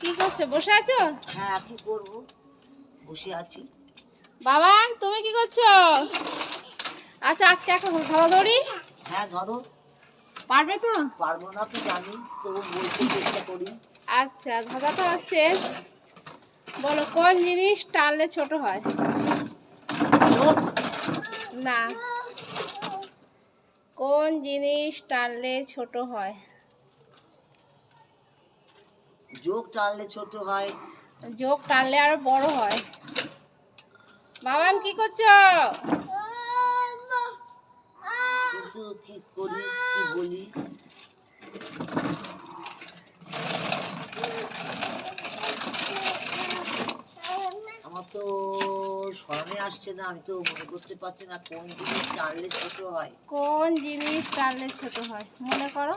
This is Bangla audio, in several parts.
কি করছ? বসে আছো? হ্যাঁ কি করব? বসে আছি। বাবান তুমি কি করছ? আচ্ছা আজকে একটা ধরাধরি? হ্যাঁ ধরো। পারবে তো? পারব না তো জানি তবু বলতে চেষ্টা করি। আচ্ছা ধাঁধাটা হচ্ছে বলো কোন জিনিস টানলে ছোট হয়? না। কোন জিনিস টানলে ছোট হয়? যোগ টানলে ছোট হয়। যোগ টানলে আরও বড় হয়। বাবান কি করছ? কিন্তু কি করি কি বলি? আমার তো স্মরণে আসছে না আমি তো মনে করতে পারছি না কোন জিনিস টানলে ছোট হয়। কোন জিনিস টানলে ছোট হয় মনে করো।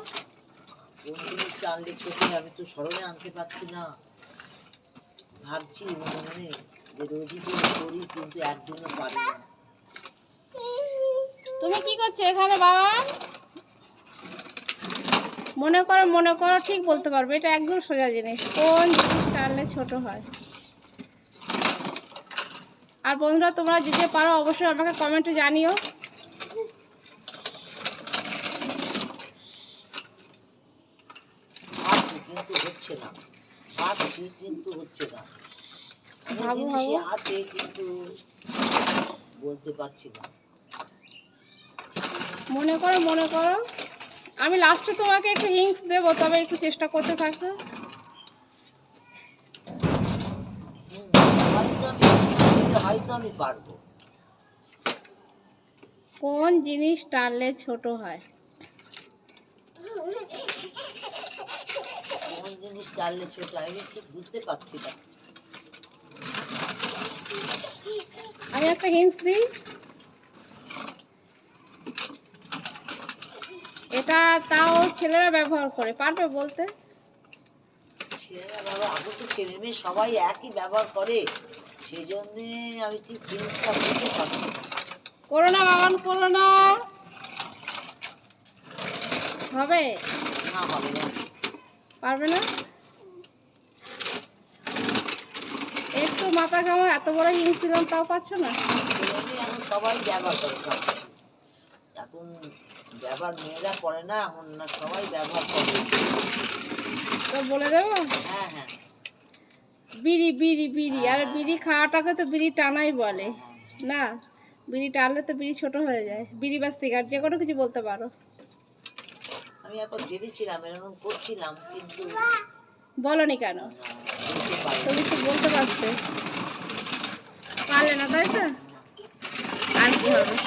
কোন জিনিস টানলে ছোট আমি তো স্মরণে আনতে পারছি না। ভাবছি মনে মনে যে রোজই তো করি, কিন্তু একদিনও পারি না। তুমি কি করছ এখানে, বাবা? মনে করো মনে করো, ঠিক বলতে পারবে। এটা একদম সোজা জিনিস। কোন জিনিস টানলে ছোট হয়? আর বন্ধুরা, তোমরা যেতে পারো, অবশ্যই আমাকে কমেন্টে জানিও ভাবছি কিন্তু হচ্ছে না। ভাবছি কিন্তু হচ্ছে না। জিনিসই আছে কিন্তু বলতে পারছি না। মনে করো মনে করো। আমি লাস্টে তোমাকে একটু হিংস দেবো তবে একটু চেষ্টা করতে থাকো। হয়তো আমি হয়তো আমি পারব। কোন জিনিস টানলে ছোট হয়? টানলে ছোট আমি ঠিক বুঝতে পারছি না। আমি একটা হিংস দিই। এটা তাও ছেলেরা ব্যবহার করে পারবে বলতে? ছেলেরা বাবা এখন তো ছেলে মেয়ে সবাই একই ব্যবহার করে সেই জন্যে আমি ঠিক জিনিসটা বুঝতে পারছি করো না বাবান করো না। হবে? না হবে না। পারবে না একটু মাথা ঘামা এত বড় হিংস তাও পাচ্ছ না। এখন সবাই ব্যবহার করে এখন ব্যবহার মেয়েরা করে না এমন না সবাই ব্যবহার করে তো বলে দেবো? হ্যাঁ হ্যাঁ বিড়ি বিড়ি বিড়ি। আর বিড়ি খাওয়াটাকে তো বিড়ি টানাই বলে। না, বিড়ি টানলে তো বিড়ি ছোট হয়ে যায়। বিড়ি বা সিগারেট, যে কোনো কিছু বলতে পারো। আমি এখন ভেবেছিলাম এরকম করছিলাম কিন্তু বলনি কেন? তুমি তো বলতে পারতে পারলে না তাই তো আর কি হবে